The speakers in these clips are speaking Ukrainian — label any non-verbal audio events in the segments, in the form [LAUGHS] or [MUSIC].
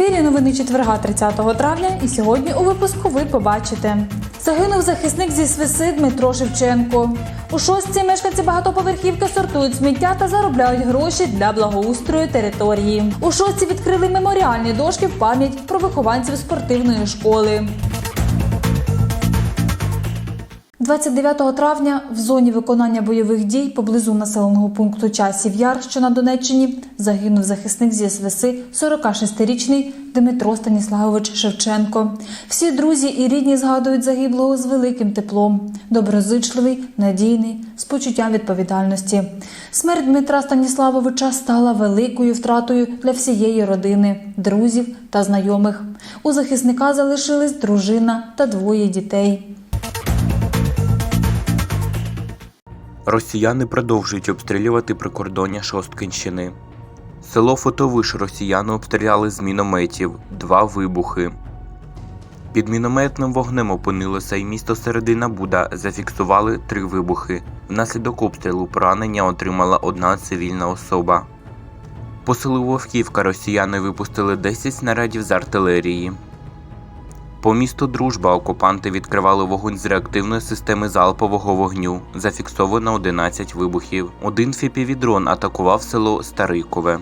ефірі новини четверга 30 травня. І сьогодні у випуску ви побачите. Загинув захисник зі Свиси Дмитро Шевченко. У шостці мешканці багатоповерхівки сортують сміття та заробляють гроші для благоустрою території. У шостці відкрили меморіальні дошки в пам'ять про вихованців спортивної школи. 29 травня в зоні виконання бойових дій поблизу населеного пункту Часів Яр, що на Донеччині, загинув захисник зі СВСи 46-річний Дмитро Станіславович Шевченко. Всі друзі і рідні згадують загиблого з великим теплом, доброзичливий, надійний, з почуттям відповідальності. Смерть Дмитра Станіславовича стала великою втратою для всієї родини, друзів та знайомих. У захисника залишились дружина та двоє дітей. Росіяни продовжують обстрілювати прикордоння Шосткинщини. Село Фотовиш росіяни обстріляли з мінометів, два вибухи. Під мінометним вогнем опинилося і місто Середина Буда зафіксували три вибухи. Внаслідок обстрілу поранення отримала одна цивільна особа. По селу Вовківка росіяни випустили 10 снарядів з артилерії. По місту Дружба окупанти відкривали вогонь з реактивної системи залпового вогню. Зафіксовано 11 вибухів. Один фіпівідрон атакував село Старикове.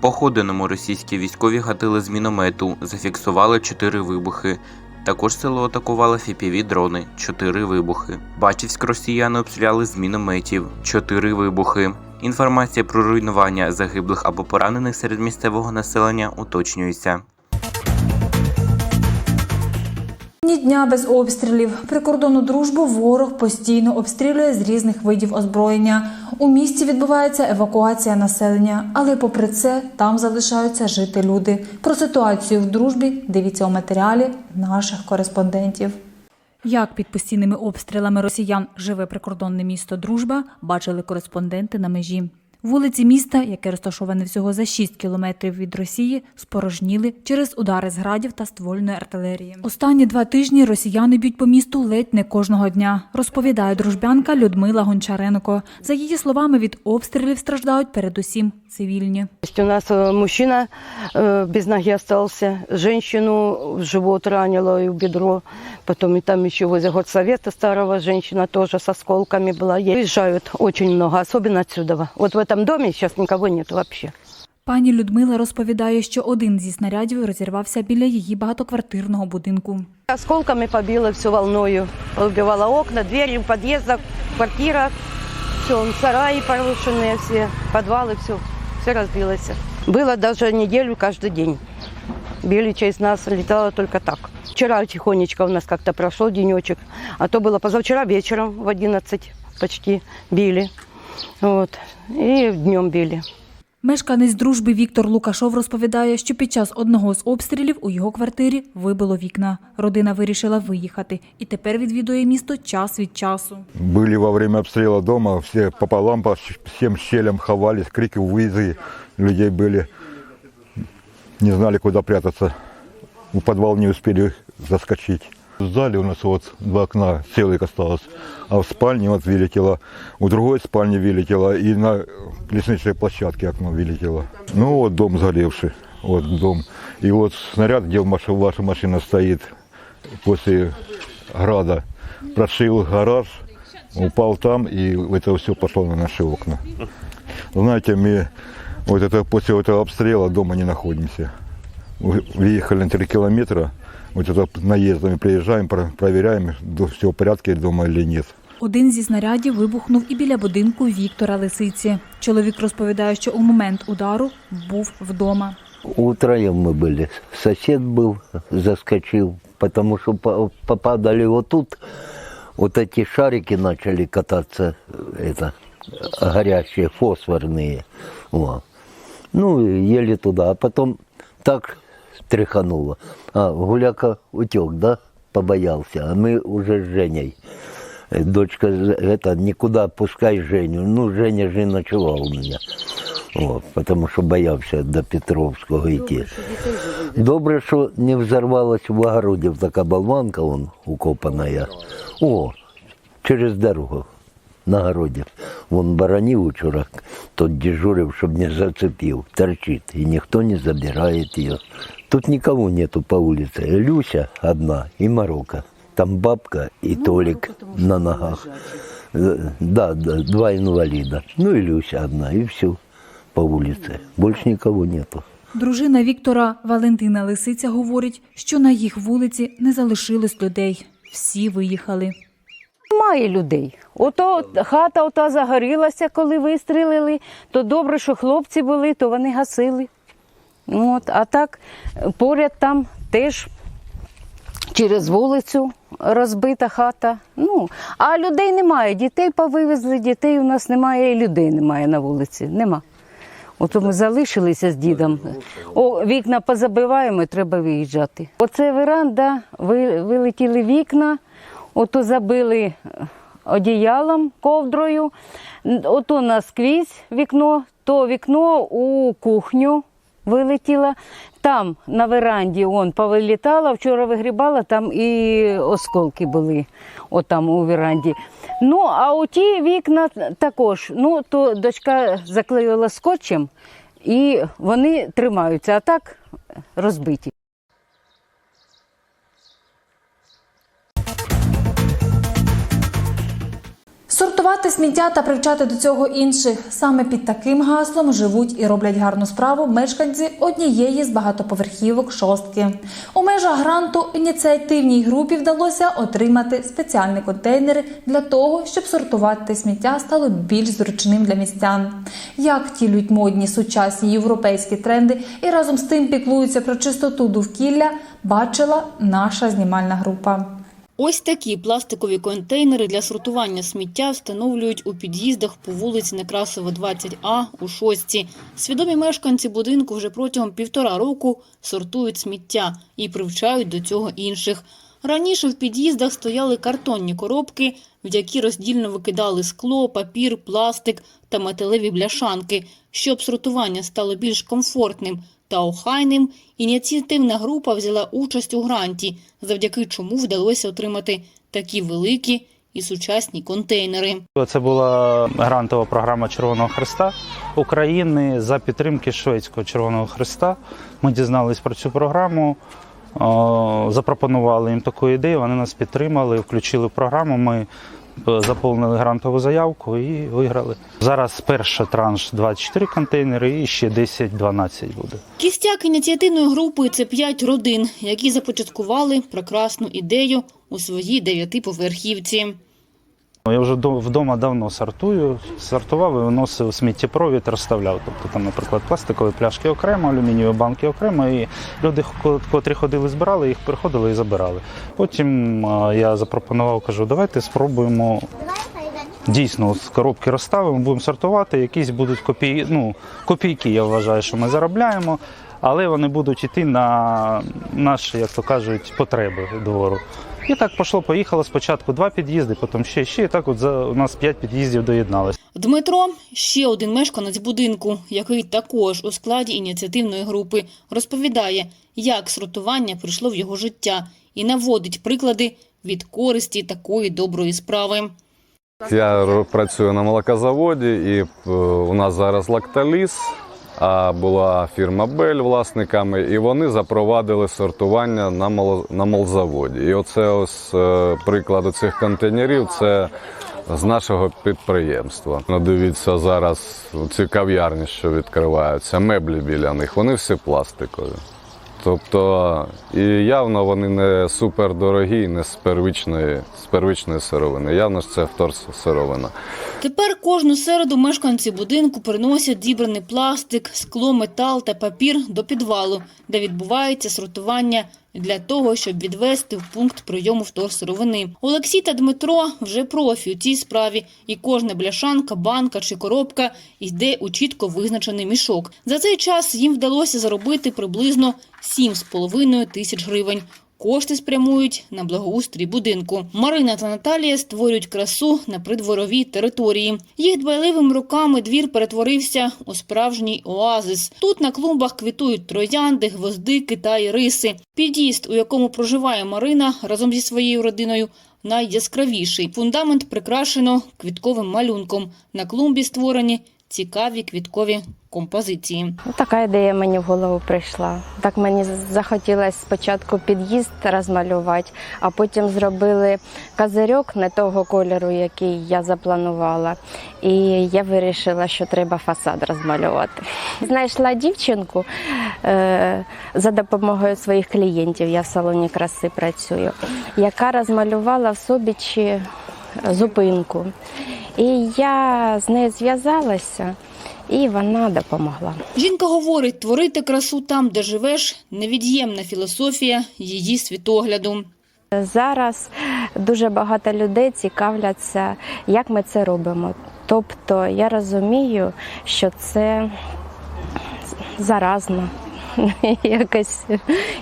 По Ходиному російські військові гатили з міномету, зафіксували 4 вибухи. Також село атакували фіпіві дрони 4 вибухи. Бачівськ росіяни обстріляли з мінометів 4 вибухи. Інформація про руйнування загиблих або поранених серед місцевого населення уточнюється. Ні дня без обстрілів. Прикордонну дружбу ворог постійно обстрілює з різних видів озброєння. У місті відбувається евакуація населення, але попри це там залишаються жити люди. Про ситуацію в дружбі дивіться у матеріалі наших кореспондентів. Як під постійними обстрілами росіян живе прикордонне місто Дружба, бачили кореспонденти на межі. Вулиці міста, яке розташоване всього за 6 кілометрів від Росії, спорожніли через удари з градів та ствольної артилерії. Останні два тижні росіяни б'ють по місту ледь не кожного дня, розповідає дружбянка Людмила Гончаренко. За її словами, від обстрілів страждають передусім цивільні. Есть У нас э, мужчина э, без ноги остался, женщину в живот ранила и в бедро, потом и там еще возле горсовета старого женщина тоже с осколками была. Ей Уезжают очень много, особенно отсюда. Вот в этом доме сейчас никого нет вообще. Пані Людмила розповідає, що один зі снарядів розірвався біля її багатоквартирного будинку. Осколками побило все волною, убивало окна, двери в подъездах, в квартирах, все, сараи порушенные все, подвалы, все, все разбилось. Было даже неделю каждый день. Били через нас, летало только так. Вчера тихонечко у нас как-то прошел денечек, а то было позавчера вечером в 11 почти били. Вот. И днем били. Мешканець дружби Віктор Лукашов розповідає, що під час одного з обстрілів у його квартирі вибило вікна. Родина вирішила виїхати і тепер відвідує місто час від часу. Были во время обстрела дома, все пополам, по всем щелям ховались, крики, вызы людей были. Не знали, куда прятаться. В подвал не успели заскочить. В зале у нас вот два окна целых осталось, а в спальне вот вылетело, у другой спальни вылетело и на лестничной площадке окно вылетело. Ну вот дом сгоревший, вот дом. И вот снаряд, где ваша, машина стоит, после града, прошил гараж, упал там, и это все пошло на наши окна. Знаете, мы вот это, после этого обстрела дома не находимся. Вы- Выехали на 3 километра, вот это наездами приезжаем, про- проверяем, до- все в порядке дома или нет. Один зі снарядів вибухнув і біля будинку Віктора Лисиці. Чоловік розповідає, що у момент удару був вдома. Утроем мы были. Сосед был, заскочил, потому что по- попадали вот тут, вот эти шарики начали кататься, э, это, горящие, фосфорные. Во. Ну, и еле туда, а потом так тряхануло. А, Гуляка утек, да, побоялся, а мы уже с Женей. Э, Дочка, это, никуда пускай Женю. Ну, Женя же и ночевал у меня. От, тому що боявся до Петровського йти. Добре, що не взорвалась в огороді така болванка, вон укопана. О, через дорогу на городі. Вон баранів учора, тот дежурив, щоб не зацепив, торчит, и никто не забирает ее. Тут никого нету по улице. Люся одна и Марока. Там бабка и Толик на ногах. Э, Да, да, два инвалида. Ну и Люся одна, и все по улице. Больше никого нету. Дружина Віктора Валентина Лисиця говорить, що на їх вулиці не залишилось людей. Всі виїхали. Немає людей. Ото хата ота загорілася, коли вистрілили, то добре, що хлопці були, то вони гасили. От, а так поряд там теж через вулицю розбита хата. Ну, а людей немає. Дітей повивезли, дітей у нас немає, і людей немає на вулиці. Нема. Ото ми залишилися з дідом. О, вікна позабиваємо, треба виїжджати. Оце веранда, ви- вилетіли вікна, ото забили е, одіялом, ковдрою. Ото наскрізь вікно, то вікно у кухню вилетіло. Там на веранді он повилітала, вчора вигрібала, там і осколки були отам у веранді. Ну, а у вікна також. Ну, то дочка заклеїла скотчем, і вони тримаються, а так розбиті. Сортувати сміття та привчати до цього інших. Саме під таким гаслом живуть і роблять гарну справу мешканці однієї з багатоповерхівок шостки. У межах гранту ініціативній групі вдалося отримати спеціальні контейнери для того, щоб сортувати сміття стало більш зручним для містян. Як втілюють модні сучасні європейські тренди і разом з тим піклуються про чистоту довкілля, бачила наша знімальна група. Ось такі пластикові контейнери для сортування сміття встановлюють у під'їздах по вулиці Некрасова, 20А у Шостці. Свідомі мешканці будинку вже протягом півтора року сортують сміття і привчають до цього інших. Раніше в під'їздах стояли картонні коробки, в які роздільно викидали скло, папір, пластик та металеві бляшанки. Щоб сортування стало більш комфортним та охайним, ініціативна група взяла участь у гранті, завдяки чому вдалося отримати такі великі і сучасні контейнери. Це була грантова програма Червоного Христа України за підтримки Шведського Червоного Христа. Ми дізнались про цю програму, запропонували їм таку ідею. Вони нас підтримали, включили в програму. Ми е, заповнили грантову заявку і виграли. Зараз перший транш 24 контейнери і ще 10-12 буде. Кістяк ініціативної групи це п'ять родин, які започаткували прекрасну ідею у своїй дев'ятиповерхівці. Я вже вдома давно сортую. Сортував і виносив сміттєпровід, розставляв. Тобто там, наприклад, пластикові пляшки окремо, алюмінієві банки окремо. І люди, котрі ходили, збирали, їх приходили і забирали. Потім я запропонував, кажу, давайте спробуємо. Дійсно, з коробки розставимо, будемо сортувати. Якісь будуть копії, ну, копійки, я вважаю, що ми заробляємо, але вони будуть йти на наші, як то кажуть, потреби двору. І так пішло, поїхало спочатку два під'їзди, потім ще, ще. І так от за у нас п'ять під'їздів доєдналось. Дмитро ще один мешканець будинку, який також у складі ініціативної групи, розповідає, як сортування прийшло в його життя і наводить приклади від користі такої доброї справи. Я працюю на молокозаводі, і е, у нас зараз лакталіс, а була фірма Бель власниками, і вони запровадили сортування на мол, на молзаводі. І оце ось е, приклад цих контейнерів. Це з нашого підприємства. Ну, Дивіться зараз ці кав'ярні, що відкриваються, меблі біля них, вони всі пластикові. Тобто, і явно вони не супердорогі, не з первичної, з первичної сировини. Явно ж це вторсировина. Тепер кожну середу мешканці будинку приносять зібраний пластик, скло, метал та папір до підвалу, де відбувається сортування для того, щоб відвести в пункт прийому вторсировини. Олексій та Дмитро вже профі у цій справі, і кожна бляшанка, банка чи коробка йде у чітко визначений мішок. За цей час їм вдалося заробити приблизно 7,5 тисяч гривень. Кошти спрямують на благоустрій будинку. Марина та Наталія створюють красу на придворовій території. Їх дбайливими руками двір перетворився у справжній оазис. Тут на клумбах квітують троянди, гвоздики та іриси. Під'їзд, у якому проживає Марина разом зі своєю родиною, найяскравіший. Фундамент прикрашено квітковим малюнком. На клумбі створені цікаві квіткові композиції. Така ідея мені в голову прийшла. Так мені захотілося спочатку під'їзд розмалювати, а потім зробили козирьок не того кольору, який я запланувала. І я вирішила, що треба фасад розмалювати. Знайшла дівчинку е, за допомогою своїх клієнтів. Я в салоні краси працюю, яка розмалювала в Собічі зупинку. І я з нею зв'язалася, і вона допомогла. Жінка говорить, творити красу там, де живеш, невід'ємна філософія її світогляду. Зараз дуже багато людей цікавляться, як ми це робимо. Тобто я розумію, що це заразно. [LAUGHS] Якось,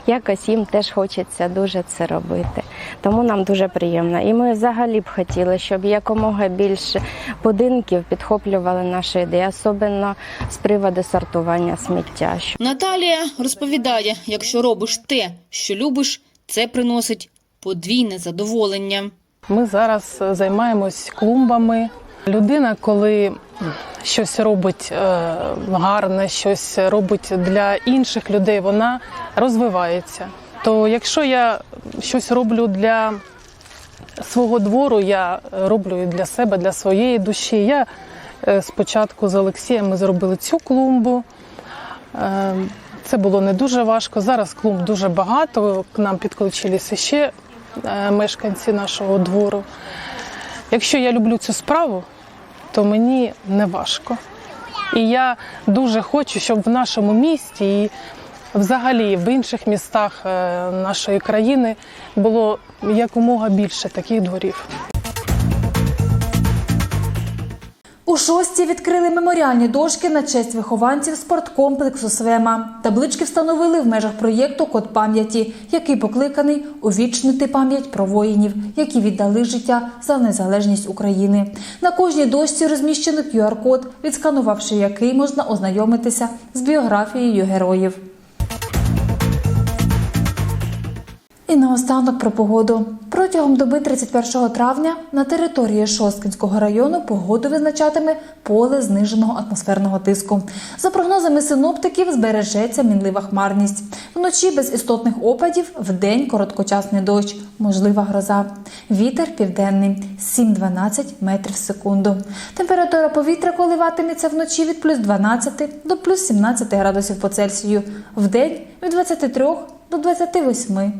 якось їм теж хочеться дуже це робити. Тому нам дуже приємно. І ми взагалі б хотіли, щоб якомога більше будинків підхоплювали наші ідеї, особливо з приводу сортування сміття. Наталія розповідає, якщо робиш те, що любиш, це приносить подвійне задоволення. Ми зараз займаємось клумбами. Людина, коли щось робить е, гарне, щось робить для інших людей, вона розвивається. То якщо я щось роблю для свого двору, я роблю і для себе, для своєї душі. Я е, спочатку з Олексієм ми зробили цю клумбу. Е, Це було не дуже важко. Зараз клумб дуже багато. К нам підключилися ще мешканці нашого двору. Якщо я люблю цю справу, то мені не важко. І я дуже хочу, щоб в нашому місті і взагалі в інших містах е, нашої країни було якомога більше таких дворів. У шості відкрили меморіальні дошки на честь вихованців спорткомплексу Свема. Таблички встановили в межах проєкту Код пам'яті, який покликаний увічнити пам'ять про воїнів, які віддали життя за незалежність України. На кожній дошці розміщено QR-код, відсканувавши який можна ознайомитися з біографією героїв. І наостанок про погоду. Протягом доби 31 травня на території Шосткинського району погоду визначатиме поле зниженого атмосферного тиску. За прогнозами синоптиків, збережеться мінлива хмарність. Вночі без істотних опадів, вдень короткочасний дощ, можлива гроза. Вітер південний 7-12 метрів в секунду. Температура повітря коливатиметься вночі від плюс 12 до плюс 17 градусів по Цельсію. Вдень від 23 до 28.